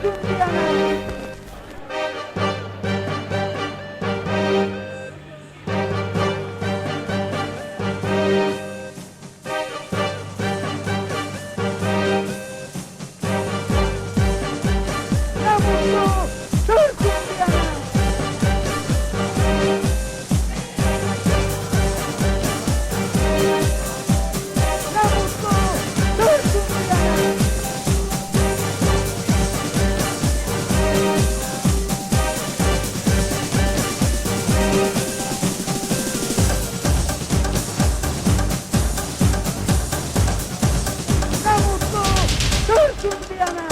준비 这样呢